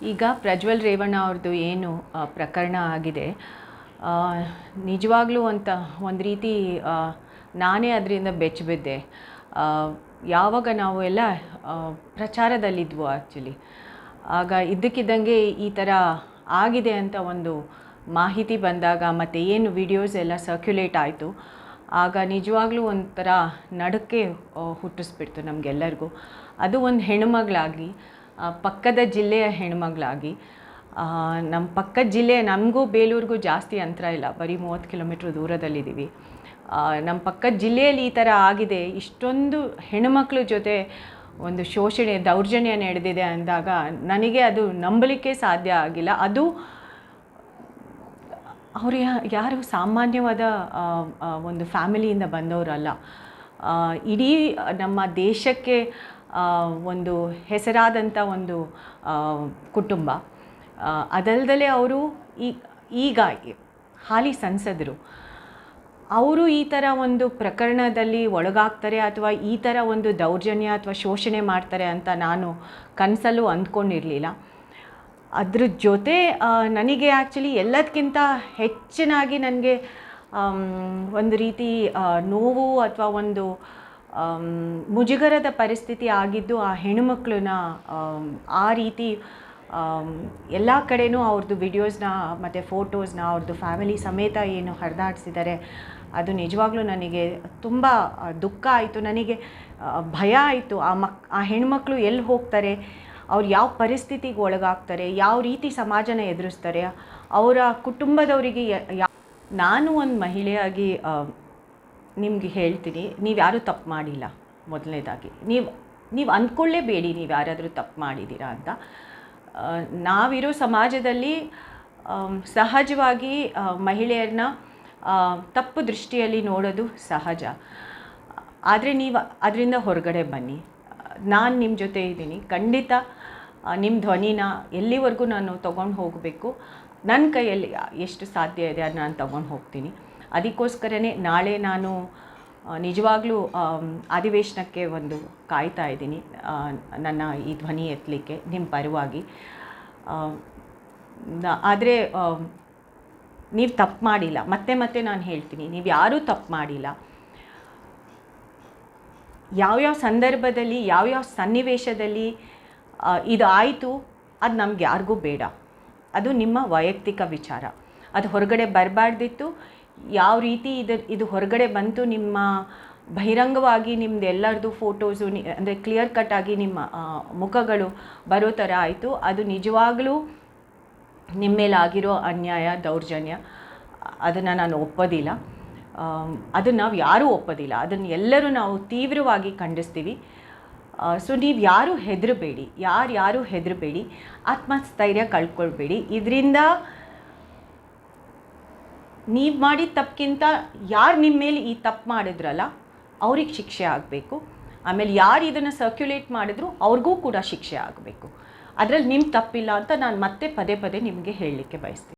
ಈಗ ಪ್ರಜ್ವಲ್ ರೇವಣ್ಣ ಅವ್ರದ್ದು ಏನು ಪ್ರಕರಣ ಆಗಿದೆ. ನಿಜವಾಗ್ಲೂ ಅಂತ ಒಂದು ರೀತಿ ನಾನೇ ಅದರಿಂದ ಬೆಚ್ಚಿಬಿದ್ದೆ ಯಾವಾಗ ನಾವು ಎಲ್ಲ ಪ್ರಚಾರದಲ್ಲಿದ್ವು ಆ್ಯಕ್ಚುಲಿ ಆಗ ಇದ್ದಕ್ಕಿದ್ದಂಗೆ ಈ ಥರ ಆಗಿದೆ ಅಂತ ಒಂದು ಮಾಹಿತಿ ಬಂದಾಗ ಮತ್ತು ಏನು ವಿಡಿಯೋಸ್ ಎಲ್ಲ ಸರ್ಕ್ಯುಲೇಟ್ ಆಯಿತು. ಆಗ ನಿಜವಾಗ್ಲೂ ಒಂಥರ ನಡಕ್ಕೆ ಹುಟ್ಟಿಸ್ಬಿಡ್ತು ನಮಗೆಲ್ಲರಿಗೂ. ಅದು ಒಂದು ಹೆಣ್ಮಗಳಾಗಿ ಆ, ಪಕ್ಕದ ಜಿಲ್ಲೆಯ ಹೆಣ್ಮಗಳಾಗಿ ನಮ್ಮ ಪಕ್ಕದ ಜಿಲ್ಲೆ ನಮಗೂ ಬೇಲೂರಿಗೂ ಜಾಸ್ತಿ ಅಂತರ ಇಲ್ಲ, ಬರೀ ಮೂವತ್ತು ಕಿಲೋಮೀಟ್ರ್ ದೂರದಲ್ಲಿದ್ದೀವಿ. ನಮ್ಮ ಪಕ್ಕದ ಜಿಲ್ಲೆಯಲ್ಲಿ ಈ ಥರ ಆಗಿದೆ, ಇಷ್ಟೊಂದು ಹೆಣ್ಮಕ್ಳ ಜೊತೆ ಒಂದು ಶೋಷಣೆ, ದೌರ್ಜನ್ಯ ನಡೆದಿದೆ ಅಂದಾಗ ನನಗೆ ಅದು ನಂಬಲಿಕ್ಕೆ ಸಾಧ್ಯ ಆಗಿಲ್ಲ. ಅದು ಅವರು ಯಾರು ಸಾಮಾನ್ಯವಾದ ಒಂದು ಫ್ಯಾಮಿಲಿಯಿಂದ ಬಂದವರಲ್ಲ. ಇಡೀ ನಮ್ಮ ದೇಶಕ್ಕೆ ಒಂದು ಹೆಸರಾದಂಥ ಒಂದು ಕುಟುಂಬ. ಅದಲ್ದಲೇ ಅವರು ಈ ಈಗ ಹಾಲಿ ಸಂಸದರು. ಅವರು ಈ ಥರ ಒಂದು ಪ್ರಕರಣದಲ್ಲಿ ಒಳಗಾಗ್ತಾರೆ ಅಥವಾ ಈ ಥರ ಒಂದು ದೌರ್ಜನ್ಯ ಅಥವಾ ಶೋಷಣೆ ಮಾಡ್ತಾರೆ ಅಂತ ನಾನು ಕನಸಲ್ಲೂ ಅಂದ್ಕೊಂಡಿರಲಿಲ್ಲ. ಅದ್ರ ಜೊತೆ ನನಗೆ ಆ್ಯಕ್ಚುಲಿ ಎಲ್ಲದಕ್ಕಿಂತ ಹೆಚ್ಚಿನಾಗಿ ನನಗೆ ಒಂದು ರೀತಿ ನೋವು ಅಥವಾ ಒಂದು ಮುಜುಗರದ ಪರಿಸ್ಥಿತಿ ಆಗಿದ್ದು ಆ ಹೆಣ್ಣುಮಕ್ಳನ್ನ ಆಮ್, ಆ ರೀತಿ ಎಲ್ಲ ಕಡೆಯೂ ಅವ್ರದ್ದು ವಿಡಿಯೋಸ್ನ ಮತ್ತು ಫೋಟೋಸ್ನ ಅವ್ರದ್ದು ಫ್ಯಾಮಿಲಿ ಸಮೇತ ಏನು ಹರಿದಾಡ್ಸಿದ್ದಾರೆ. ಅದು ನಿಜವಾಗ್ಲೂ ನನಗೆ ತುಂಬ ದುಃಖ ಆಯಿತು. ನನಗೆ ಭಯ ಆಯಿತು. ಆ ಮಕ್ ಆ ಹೆಣ್ಮಕ್ಳು ಎಲ್ಲಿ ಹೋಗ್ತಾರೆ? ಅವ್ರು ಯಾವ ಪರಿಸ್ಥಿತಿಗೆ ಒಳಗಾಗ್ತಾರೆ? ಯಾವ ರೀತಿ ಸಮಾಜನ ಎದುರಿಸ್ತಾರೆ? ಅವರ ಕುಟುಂಬದವರಿಗೆ ನಾನು ಒಂದು ಮಹಿಳೆಯಾಗಿ ನಿಮಗೆ ಹೇಳ್ತೀನಿ, ನೀವು ಯಾರೂ ತಪ್ಪು ಮಾಡಿಲ್ಲ ಮೊದಲನೇದಾಗಿ. ನೀವು ನೀವು ಅಂದ್ಕೊಳ್ಳೇಬೇಡಿ ನೀವು ಯಾರಾದರೂ ತಪ್ಪು ಮಾಡಿದ್ದೀರಾ ಅಂತ. ನಾವಿರೋ ಸಮಾಜದಲ್ಲಿ ಸಹಜವಾಗಿ ಮಹಿಳೆಯರನ್ನ ತಪ್ಪು ದೃಷ್ಟಿಯಲ್ಲಿ ನೋಡೋದು ಸಹಜ. ಆದರೆ ನೀವು ಅದರಿಂದ ಹೊರಗಡೆ ಬನ್ನಿ. ನಾನು ನಿಮ್ಮ ಜೊತೆ ಇದ್ದೀನಿ. ಖಂಡಿತ ನಿಮ್ಮ ಧ್ವನಿನ ಎಲ್ಲಿವರೆಗೂ ನಾನು ತೊಗೊಂಡು ಹೋಗಬೇಕು ನನ್ನ ಕೈಯಲ್ಲಿ ಎಷ್ಟು ಸಾಧ್ಯ ಇದೆ ಅದು ನಾನು ತೊಗೊಂಡು ಹೋಗ್ತೀನಿ. ಅದಕ್ಕೋಸ್ಕರನೇ ನಾಳೆ ನಾನು ನಿಜವಾಗ್ಲೂ ಅಧಿವೇಶನಕ್ಕೆ ಒಂದು ಕಾಯ್ತಾ ಇದ್ದೀನಿ ನನ್ನ ಈ ಧ್ವನಿ ಎತ್ತಲಿಕ್ಕೆ, ನಿಮ್ಮ ಪರವಾಗಿ. ಆದರೆ ನೀವು ತಪ್ಪು ಮಾಡಿಲ್ಲ. ಮತ್ತೆ ಮತ್ತೆ ನಾನು ಹೇಳ್ತೀನಿ, ನೀವು ಯಾರೂ ತಪ್ಪು ಮಾಡಿಲ್ಲ. ಯಾವ್ಯಾವ ಸಂದರ್ಭದಲ್ಲಿ ಯಾವ್ಯಾವ ಸನ್ನಿವೇಶದಲ್ಲಿ ಇದು ಆಯಿತು ಅದು ನಮ್ಗೆ ಯಾರಿಗೂ ಬೇಡ. ಅದು ನಿಮ್ಮ ವೈಯಕ್ತಿಕ ವಿಚಾರ. ಅದು ಹೊರಗಡೆ ಬರಬಾರ್ದಿತ್ತು ಯಾವ ರೀತಿ ಇದು ಇದು ಹೊರಗಡೆ ಬಂತು ನಿಮ್ಮ ಬಹಿರಂಗವಾಗಿ ನಿಮ್ದು ಎಲ್ಲರದು ಫೋಟೋಸು ಅಂದರೆ ಕ್ಲಿಯರ್ ಕಟ್ ಆಗಿ ನಿಮ್ಮ ಮುಖಗಳು ಬರೋ ಥರ ಆಯಿತು. ಅದು ನಿಜವಾಗಲೂ ನಿಮ್ಮ ಮೇಲಾಗಿರೋ ಅನ್ಯಾಯ, ದೌರ್ಜನ್ಯ. ಅದನ್ನು ನಾನು ಒಪ್ಪೋದಿಲ್ಲ. ಅದನ್ನು ನಾವು ಯಾರೂ ಒಪ್ಪೋದಿಲ್ಲ. ಅದನ್ನು ಎಲ್ಲರೂ ನಾವು ತೀವ್ರವಾಗಿ ಖಂಡಿಸ್ತೀವಿ. ಸೊ ನೀವು ಯಾರೂ ಹೆದರಬೇಡಿ. ಯಾರು ಯಾರೂ ಹೆದರಬೇಡಿ. ಆತ್ಮಸ್ಥೈರ್ಯ ಕಳ್ಕೊಳ್ಬೇಡಿ. ಇದರಿಂದ ನೀವು ಮಾಡಿದ ತಪ್ಪಿಗಿಂತ ಯಾರು ನಿಮ್ಮ ಮೇಲೆ ಈ ತಪ್ಪು ಮಾಡಿದ್ರಲ್ಲ, ಅವ್ರಿಗೆ ಶಿಕ್ಷೆ ಆಗಬೇಕು. ಆಮೇಲೆ ಯಾರು ಇದನ್ನು ಸರ್ಕ್ಯುಲೇಟ್ ಮಾಡಿದ್ರು, ಅವ್ರಿಗೂ ಕೂಡ ಶಿಕ್ಷೆ ಆಗಬೇಕು. ಅದರಲ್ಲಿ ನಿಮ್ಮ ತಪ್ಪಿಲ್ಲ ಅಂತ ನಾನು ಮತ್ತೆ ಪದೇ ಪದೇ ನಿಮಗೆ ಹೇಳಲಿಕ್ಕೆ ಬಯಸ್ತೀನಿ.